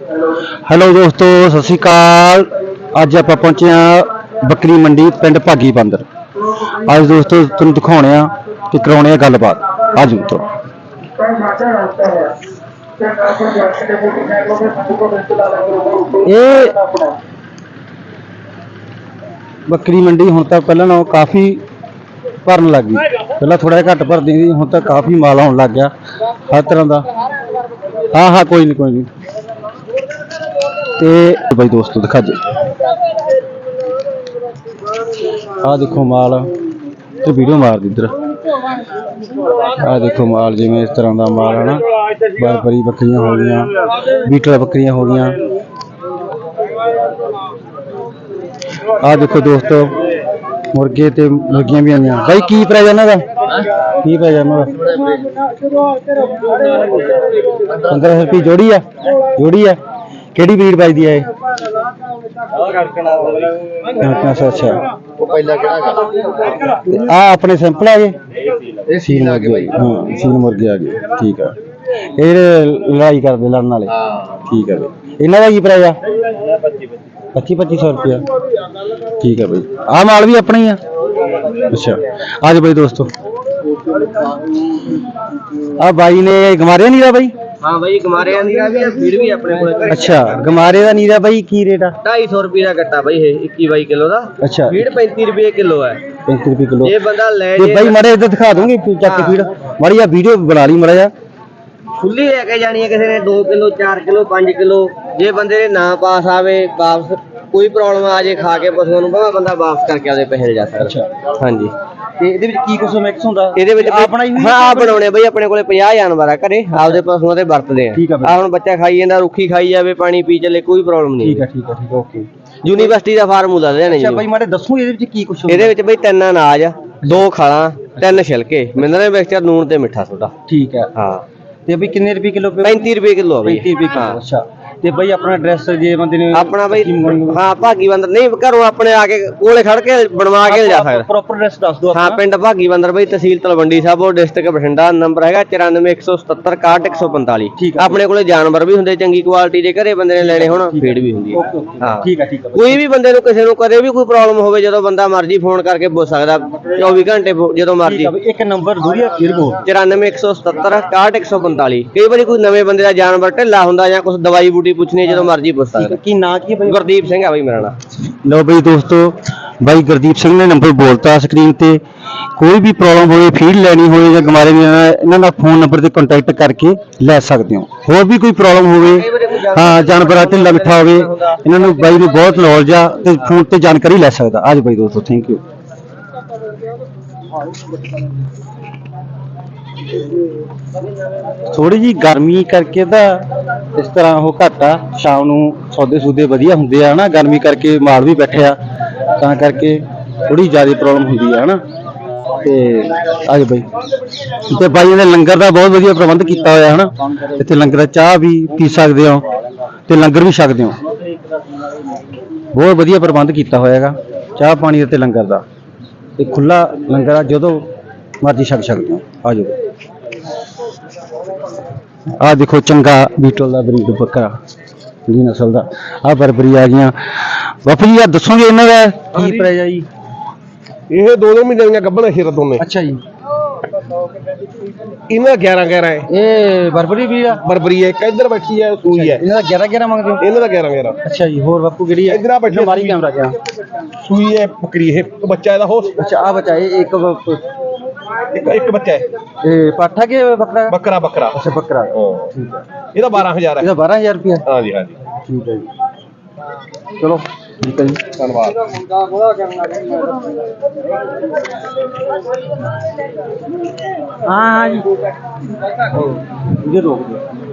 Hello ਦੋਸਤੋ, ਸਤਿ ਸ਼੍ਰੀ ਅਕਾਲ। ਅੱਜ ਆਪਾਂ ਪਹੁੰਚੇ ਆ ਬੱਕਰੀ ਮੰਡੀ ਪਿੰਡ ਭਾਗੀ ਬੰਦਰ। ਅੱਜ ਦੋਸਤੋ, ਤੁਹਾਨੂੰ ਦਿਖਾਉਣੇ ਆ ਤੇ ਕਰਾਉਣੇ ਆ ਗੱਲਬਾਤ। ਅੱਜ ਤੋਂ ਇਹ ਬੱਕਰੀ ਮੰਡੀ ਹੁਣ ਤਾਂ ਪਹਿਲਾਂ ਨਾਲੋਂ ਕਾਫੀ ਭਰਨ ਲੱਗ ਗਈ। ਪਹਿਲਾਂ ਥੋੜਾ ਜਿਹਾ ਘੱਟ ਭਰਦੀ ਸੀ, ਹੁਣ ਤਾਂ ਕਾਫੀ ਮਾਲ ਆਉਣ ਲੱਗ ਗਿਆ। ਹਰ ਤਰ੍ਹਾਂ ਦਾ। ਹਾਂ ਹਾਂ, ਕੋਈ ਨਹੀਂ ਕੋਈ ਨਹੀਂ ਤੇ ਬਈ ਦੋਸਤੋ ਦਿਖਾ ਦੇ। ਆ ਦੇਖੋ ਮਾਲ, ਤੇ ਵੀਡੀਓ ਮਾਰ ਦੀ ਇੱਧਰ। ਆ ਦੇਖੋ ਮਾਲ, ਜਿਵੇਂ ਇਸ ਤਰ੍ਹਾਂ ਦਾ ਮਾਲ ਹੈ ਨਾ। ਬਰਬਰੀ ਬੱਕਰੀਆਂ ਹੋ ਗਈਆਂ, ਬੀਟਲ ਬੱਕਰੀਆਂ ਹੋ ਗਈਆਂ। ਆ ਦੇਖੋ ਦੋਸਤੋ, ਮੁਰਗੇ ਤੇ ਮੁਰਗੀਆਂ ਵੀ ਆਈਆਂ। ਬਾਈ, ਕੀ ਪ੍ਰਾਈਸ ਇਹਨਾਂ ਦਾ? ਕੀ ਪ੍ਰਾਈਸ ਇਹਨਾਂ ਦਾ? 15 ਰੁਪਏ ਜੋੜੀ ਆ ਜੋੜੀ ਆ। ਕਿਹੜੀ ਬਰੀਡ ਵੱਜਦੀ ਆ ਇਹ? ਅੱਛਾ ਅੱਛਾ। ਉਹ ਪਹਿਲਾਂ ਕਿਹੜਾ ਆ? ਆਪਣੇ ਸੈਂਪਲ ਆ ਗਏ? ਇਹ ਸੀਨ ਮੁਰਗੇ ਬਾਈ। ਹਾਂ ਸੀਨ ਮੁਰਗੇ ਆ ਗਏ। ਠੀਕ ਆ। ਇਹ ਜਿਹੜੇ ਲੜਾਈ ਕਰਦੇ ਲੜਨ ਵਾਲੇ। ਹਾਂ। ਠੀਕ ਆ ਬਈ। ਇਹਨਾਂ ਦਾ ਕੀ ਪ੍ਰਾਈਸ ਆ? 25 2500 ਰੁਪਇਆ। ਠੀਕ ਆ ਬਈ। ਆ ਮਾਲ ਵੀ ਆਪਣਾ ਹੀ ਆ? ਅੱਛਾ। ਅੱਜ ਬਈ ਦੋਸਤੋ। ਆ ਬਾਈ ਨੇ ਗਮਾਰਿਆ ਨਹੀਂ ਦਾ ਬਾਈ? ਹਾਂ ਬਾਈ ਗਮਾਰਿਆਂ ਦੀ ਵੀ ਆ ਫੀਡ ਵੀ ਆਪਣੇ ਕੋਲ ਅੱਛਾ। ਗਮਾਰੇ ਦਾ ਨੀਰਾ ਬਾਈ ਕੀ ਰੇਟ ਆ? 250 ਰੁਪਏ ਦਾ ਗੱਟਾ ਬਾਈ ਇਹ 21 22 ਕਿਲੋ ਦਾ। ਅੱਛਾ। ਫੀਡ 35 ਰੁਪਏ ਕਿਲੋ ਹੈ। 35 ਰੁਪਏ ਕਿਲੋ। ਜੇ ਬੰਦਾ ਲੈ ਤੇ ਜੇ ਬਾਈ ਮਾੜੇ ਇੱਧਰ ਦਿਖਾ ਦੋਗੇ ਚੱਕ ਕੇ ਫੀਡ ਮਾੜੀ ਆ ਵੀਡੀਓ ਬਣਾ ਲਈ ਮਾੜਾ ਜਿਹਾ। ਖੁੱਲੀ ਲੈ ਕੇ ਜਾਣੀ ਹੈ ਕਿਸੇ ਨੇ 2 ਕਿਲੋ 4 ਕਿਲੋ 5 ਕਿਲੋ। ਜੇ ਬੰਦੇ ਦੇ ਨਾ ਪਾਸ ਆਵੇ ਵਾਪਸ ਕੋਈ ਪ੍ਰੋਬਲਮ ਆ ਜੇ ਖਾ ਕੇ ਪਸ਼ੂਆਂ ਨੂੰ ਭਾਵੇਂ ਬੰਦਾ ਵਾਪਸ ਕਰਕੇ ਆਪਦੇ ਪੈਸੇ ਜਾ ਸਕਦਾ। ਹਾਂਜੀ। ਤੇ ਇਹਦੇ ਵਿੱਚ ਕੀ ਕੁਝ ਮਿਕਸ ਹੁੰਦਾ? ਇਹਦੇ ਵਿੱਚ ਬਈ- ਆਪਣਾ ਹੀ ਹਾਂ ਆਪ ਬਣਾਉਣੇ ਬਈ ਆਪਣੇ ਕੋਲੇ 50 ਜਾਨਵਰ ਆ ਘਰੇ ਆਪਦੇ ਪਸ਼ੂਆਂ ਤੇ ਵਰਤਦੇ ਆ। ਠੀਕ ਆ ਬਈ। ਆ ਹੁਣ ਬੱਚਾ ਖਾਈ ਜਾਂਦਾ ਰੁੱਖੀ ਖਾਈ ਜਾਵੇ ਪਾਣੀ ਪੀ ਚੱਲੇ ਕੋਈ ਪ੍ਰੋਬਲਮ ਨਹੀਂ ਠੀਕ ਆ ਠੀਕ ਆ ਠੀਕ ਆ ਓਕੇ ਯੂਨੀਵਰਸਿਟੀ ਦਾ ਫਾਰਮੂਲਾ ਦੇਣੇ ਅੱਛਾ ਜੀ ਬਾਈ ਮਾੜੇ ਦੱਸੋ ਇਹਦੇ ਵਿੱਚ ਕੀ ਕੁਝ ਹੁੰਦਾ? ਇਹਦੇ ਵਿੱਚ ਬਈ ਤਿੰਨ ਅਨਾਜ ਦੋ ਖਾਲਾਂ ਤਿੰਨ ਛਿਲਕੇ ਮਿਨਰਲ ਮਿਕਸਚਰ ਨੂਣ ਤੇ ਮਿੱਠਾ ਸੋਡਾ। ਠੀਕ ਹੈ ਹਾਂ। ਤੇ ਬਈ ਕਿੰਨੇ ਰੁਪਏ ਕਿਲੋ 35 ਰੁਪਏ ਕਿਲੋ ਆ ਬਈ। 35 ਰੁਪਏ ਕਿਲੋ ਅੱਛਾ। ਤੇ ਬਾਈ ਆਪਣਾ ਐਡਰੈਸ ਜੇ ਬੰਦੇ ਨੇ ਆਪਣਾ ਬਈ ਹਾਂ ਭਾਗੀ ਬੰਦਰ ਨਹੀਂ ਘਰੋਂ ਆਪਣੇ ਆ ਕੇ ਕੋਲੇ ਖੜ ਕੇ ਬਣਵਾ ਕੇ ਲਿਜਾ ਸਕਦਾ। ਪ੍ਰੋਪਰ ਐਡਰੈਸ ਦੱਸ ਦਿਓ ਹਾਂ ਪਿੰਡ ਭਾਗੀ ਬੰਦਰ ਬਈ ਤਹਿਸੀਲ ਤਲਵੰਡੀ ਸਾਬੋ ਡਿਸਟ੍ਰਿਕਟ ਬਠਿੰਡਾ ਨੰਬਰ ਹੈਗਾ 9417761145 ਠੀਕ ਆ। ਆਪਣੇ ਕੋਲੇ ਜਾਨਵਰ ਵੀ ਹੁੰਦੇ ਚੰਗੀ ਕੁਆਲਿਟੀ ਦੇ ਘਰੇ ਬੰਦੇ ਨੇ ਲੈਣੇ ਹੁਣ ਫੀਡ ਵੀ ਹੁੰਦੀ ਹੈ ਓਕੇ ਓਕੇ। ਹਾਂ। ਠੀਕ ਆ ਠੀਕ ਆ ਬਾਈ। ਕੋਈ ਵੀ ਬੰਦੇ ਨੂੰ ਕਿਸੇ ਨੂੰ ਕਦੇ ਵੀ ਕੋਈ ਪ੍ਰੋਬਲਮ ਹੋਵੇ ਜਦੋਂ ਬੰਦਾ ਮਰਜ਼ੀ ਫੋਨ ਕਰਕੇ ਪੁੱਛ ਸਕਦਾ 24 ਘੰਟੇ ਫੋ- ਜਦੋਂ ਮਰਜ਼ੀ ਆ ਬਈ ਇੱਕ ਨੰਬਰ ਦੂਰੀਆ ਫਿਰ ਬੋਲ। 94177 6145 ਕਈ ਵਾਰੀ ਕੋਈ ਨਵੇਂ ਬੰਦੇ ਦਾ ਜਾਨਵਰ ਢਿੱਲਾ ਹੁੰਦਾ ਜਾਂ ਕੁਝ ਦਵਾਈ ਬੂਟੀ ਪੁੱਛਣੀ ਹੈ ਜਦੋਂ ਮਰਜ਼ੀ ਪੁੱਛ ਠੀਕ ਸਕਦਾ। ਕੀ ਨਾਂ ਕੀ ਹੈ ਬਾਈ? ਗੁਰਦੀਪ ਸਿੰਘ ਆ ਬਈ ਮੇਰਾ ਨਾਮ। ਲਓ ਬਈ ਦੋਸਤੋ ਬਾਈ ਗੁਰਦੀਪ ਸਿੰਘ ਨੇ ਨੰਬਰ ਬੋਲਤਾ ਸਕਰੀਨ ਤੇ। ਕੋਈ ਵੀ ਪ੍ਰੋਬਲਮ ਹੋਵੇ ਫੀਡ ਲੈਣੀ ਹੋਵੇ ਜਾਂ ਗਮਾਰੇ ਦੀ ਇਹਨਾਂ ਦਾ ਫੋਨ ਨੰਬਰ ਤੇ ਕੰਟੈਕਟ ਕਰਕੇ ਲੈ ਸਕਦੇ ਹੋ। ਹੋਰ ਵੀ ਕੋਈ ਪ੍ਰੋਬਲਮ ਹੋਵੇ ਹਾਂ ਜਾਨਵਰਾਂ ਢਿੱਲਾ ਮਿੱਠਾ ਹੋਵੇ ਇਹਨਾਂ ਨੂੰ ਬਾਈ ਨੂੰ ਬਹੁਤ ਨੌਲੇਜ ਆ ਤੇ ਫੋਨ ਤੇ ਜਾਣਕਾਰੀ ਲੈ ਸਕਦਾ। ਅੱਜ ਬਾਈ ਦੋਸਤੋ ਥੈਂਕ ਯੂ ਥੋੜੀ ਜੀ ਗਰਮੀ ਕਰਕੇ ਤਾਂ ਇਸ ਤਰ੍ਹਾਂ ਉਹ ਘੱਟ ਆ, ਸ਼ਾਮ ਨੂੰ ਸੌਦੇ ਸੂਦੇ ਵਧੀਆ ਹੁੰਦੇ ਆ, ਹਨਾ? ਗਰਮੀ ਕਰਕੇ ਮਾਲ ਵੀ ਬੈਠਿਆ ਤਾਂ ਕਰਕੇ ਥੋੜੀ ਜ਼ਿਆਦਾ ਪ੍ਰੋਬਲਮ ਹੁੰਦੀ ਆ, ਹਨਾ? ਤੇ ਅੱਜ ਬਾਈ। ਤੇ ਬਾਈ ਨੇ ਲੰਗਰ ਦਾ ਬਹੁਤ ਵਧੀਆ ਪ੍ਰਬੰਧ ਕੀਤਾ ਹੋਇਆ, ਹਨਾ? ਇੱਥੇ ਲੰਗਰ ਦਾ ਚਾਹ ਵੀ ਪੀ ਸਕਦੇ ਹੋ ਤੇ ਲੰਗਰ ਵੀ ਛਕਦੇ ਹੋ। ਬਹੁਤ ਵਧੀਆ ਪ੍ਰਬੰਧ ਕੀਤਾ ਹੋਇਆ ਹੈਗਾ, ਚਾਹ ਪਾਣੀ ਅਤੇ ਲੰਗਰ ਦਾ। ਤੇ ਖੁੱਲਾ ਲੰਗਰ ਆ, ਜਦੋਂ ਮਰਜ਼ੀ ਛਕ ਸਕਦੇ ਹੋ। ਆ ਜਾਓ। ਆ ਦੇਖੋ ਚੰਗਾ ਬੀਟਲ ਦਾ ਬਰੀਡ ਬੱਕਰਾ ਦੀ ਨਸਲ ਦਾ। ਆ ਬਰਬਰੀ ਆ ਗਈਆਂ। ਬਾਪੂ ਜੀ ਆ ਦੱਸੋਗੇ ਇਹਨਾਂ ਦਾ? ਕੀ ਪ੍ਰਾਈਸ ਆ ਜੀ? ਇਹ ਦੋ ਦੋ ਮਹੀਨੇ ਦੀਆਂ ਗੱਭਣ ਹਿਰ ਦੋਨੇ ਅੱਛਾ ਜੀ। ਇਹਨਾਂ ਦਾ 11 11 ਹੈ। ਇਹ ਬਰਬਰੀ ਵੀ ਆ? ਬਰਬਰੀ ਹੈ ਇੱਕ ਇੱਧਰ ਬੈਠੀ ਹੈ ਸੂਈ ਹੈ। ਇਹਨਾਂ ਦਾ 11 11 ਮੰਗਦੇ ਹੋ? ਇਹਨਾਂ ਦਾ 11 11 ਅੱਛਾ ਜੀ ਹੋਰ ਬਾਪੂ ਕਿਹੜੀ ਹੈ? ਇੱਧਰ ਆ ਬੈਠੀ। ਮਾਰੀ ਕੈਮਰਾ ਗਿਆ ਸੂਈ ਹੈ ਬੱਕਰੀ ਇਹ। ਬੱਚਾ ਇਹਦਾ ਹੋ ਅੱਛਾ ਆ ਬਚਾ ਇਹ ਇੱਕ ਇੱਕ ਇੱਕ ਬੱਚਾ ਹੈ। ਇਹ ਪਾਠਾ ਕੇ ਬੱਕਰਾ? ਬੱਕਰਾ ਬੱਕਰਾ। ਅੱਛਾ ਬੱਕਰਾ। ਹਾਂ। ਠੀਕ ਹੈ। ਇਹਦਾ 12000 ਹੈ। ਇਹਦਾ 12000 ਰੁਪਇਆ? ਹਾਂਜੀ ਹਾਂਜੀ। ਠੀਕ ਹੈ ਜੀ। ਚਲੋ ਠੀਕ ਹੈ ਜੀ। ਧੰਨਵਾਦ। ਹਾਂ ਜੀ। ਇਹ ਰੋਕ ਦਿਓ